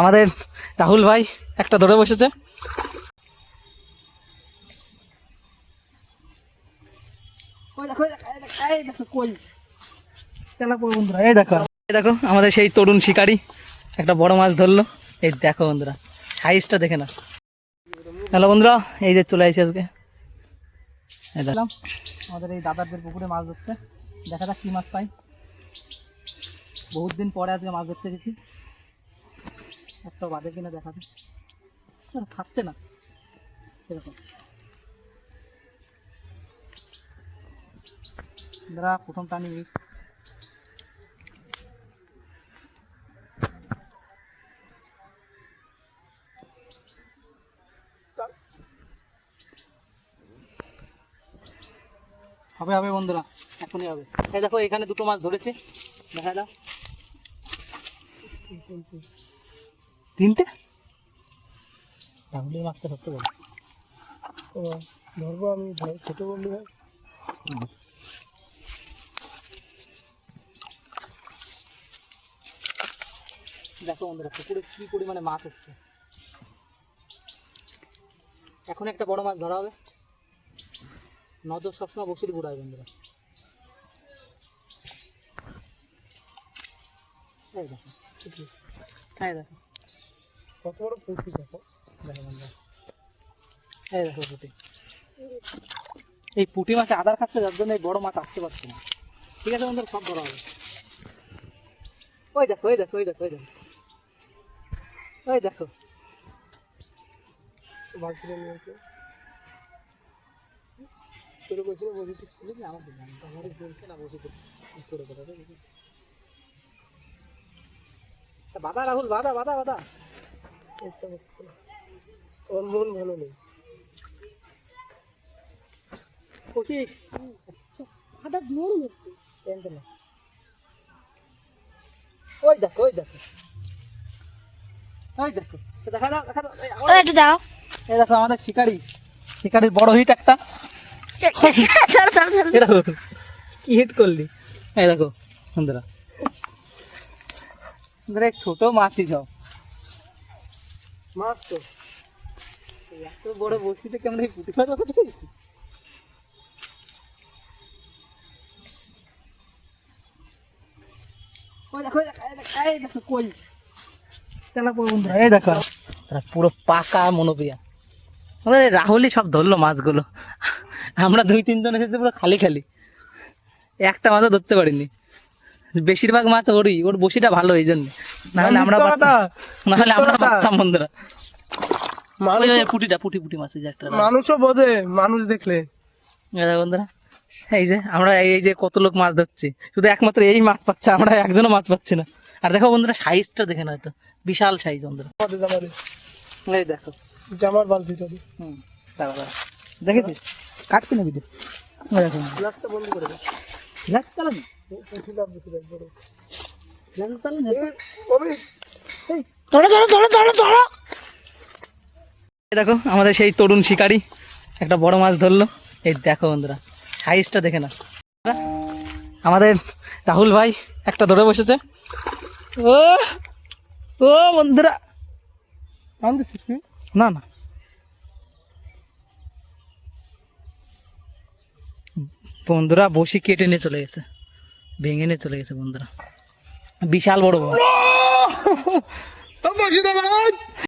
আমাদের রাহুল ভাই একটা ধরে বসেছে। এই দেখো এই দেখো আমাদের সেই তরুণ শিকারী একটা বড় মাছ ধরলো। এই দেখো বন্ধুরা সাইজটা দেখে না হ্যালো বন্ধুরা এই যে চলে আসি আজকে। দেখলাম আমাদের এই দাদাদের পুকুরে মাছ ধরতে। দেখা যাক কি মাছ পাই। বহুত দিন পরে আজকে মাছ ধরতে গেছি। একটা বাদে কিনা দেখাবে। খাচ্ছে না। এরকম। দাদা প্রথম টানি মিস হবে হবে বন্ধুরা, এখনই হবে। এই দেখো, এখানে দুটো মাছ ধরেছে। দেখা দাও তিনটে? রাহুলের মাছটা ধরতে বলো। ধরবো আমি ছোট বন্ধু ভাই। দেখো বন্ধুরা, পুকুরে কি পরিমাণে মাছ হচ্ছে এখন একটা বড় মাছ ধরা হবে। নজর সবসময় বসির ঘুরায় বন্ধুরা। এই দেখো হ্যাঁ দেখো। কত বড় পুঁটি দেখো এই দেখো পুঁটি এই পুঁটি মাছে আদার খাচ্ছে, যার জন্য এই বড় মাছ আসতে পারছে না। ঠিক আছে বন্ধুরা, সব বড় হবে। ওই দেখো ওই দেখো ওই দেখো ওই দেখো। ওই দেখো। বাধা রাহুল বাধা বাধা বাধা ওর মন ভালো নেই। কৌশিক হঠাৎ নড়ু একটু টেনতে না। ওই দেখো ওই দেখো। ওই দেখো। দেখা দাও দেখা দাও। এই ও একটু দাও। এই দেখো আমাদের শিকারি। শিকারির বড় হিট একটা। কি হিট করলি? এই দেখো বন্ধুরা ছোট মাছই সব মাছ তো। এত বড় বসিতে কেমন এই পুঁটি মাছ কোথা পুরো পাকা মনোপিয়া আমাদের রাহুলই সব ধরলো মাছগুলো। আমরা দুই তিনজন এসেছি পুরো খালি খালি। একটা মাছও ধরতে পারিনি। বেশিরভাগ মাছ ওরই ওর বসিটা ভালো এই জন্য। নাহলে আমরা নাহলে আমরা। পারতাম বন্ধুরা। পুটিটা পুটি পুটি মাছ একটা মানুষও বোঝে মানুষ দেখলে। বন্ধুরা এই যে আমরা এই যে কত লোক মাছ ধরছি। শুধু একমাত্র এই মাছ পাচ্ছে আমরা একজনও মাছ পাচ্ছি না। আর দেখো বন্ধুরা সাইজটা দেখে না এটা বিশাল সাইজ বন্ধুরা। এই দেখো। জামার বালতিটা দিয়ে হুম দেখেছিস? কাটতে দেখো। দেখ বড় গ্লাস চালাবি কবে ধরো ধরো ধরো ধরো। ধরো দেখো আমাদের সেই তরুণ শিকারী। একটা বড় মাছ ধরলো। এই দেখো বন্ধুরা সাইজটা দেখে না আমাদের রাহুল ভাই একটা ধরে বসেছে। ও ও বন্ধুরা। না না। বন্ধুরা বসি কেটে নিয়ে চলে গেছে। ভেঙে নিয়ে চলে গেছে বন্ধুরা। বিশাল বড় বড়।